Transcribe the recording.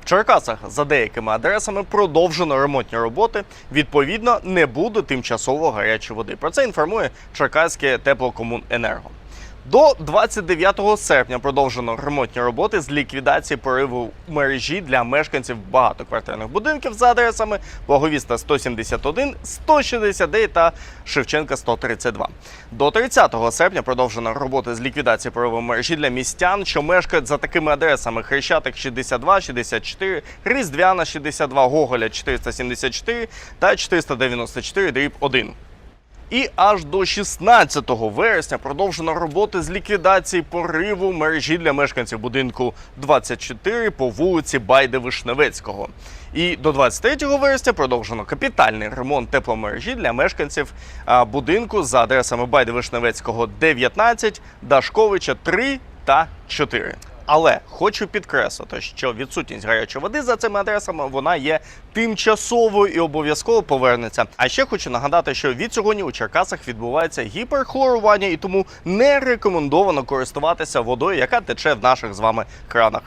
В Черкасах за деякими адресами продовжено ремонтні роботи. Відповідно, не буде тимчасово гарячої води. Про це інформує Черкаське теплокомуненерго. До 29 серпня продовжено ремонтні роботи з ліквідації пориву мережі для мешканців багатоквартирних будинків за адресами Благовіста 171, 169 та Шевченка 132. До 30 серпня продовжено роботи з ліквідації пориву мережі для містян, що мешкають за такими адресами: Хрещатик 62, 64, Різдвяна 62, Гоголя 474 та 494 дріб 1. І аж до 16 вересня продовжено роботи з ліквідації пориву мережі для мешканців будинку 24 по вулиці Байде Вишневецького. І до 23 вересня продовжено капітальний ремонт тепломережі для мешканців будинку за адресами Байде Вишневецького 19, Дашковича 3 та 4. Але хочу підкреслити, що відсутність гарячої води за цими адресами вона є тимчасовою і обов'язково повернеться. А ще хочу нагадати, що від сьогодні у Черкасах відбувається гіперхлорування, і тому не рекомендовано користуватися водою, яка тече в наших з вами кранах.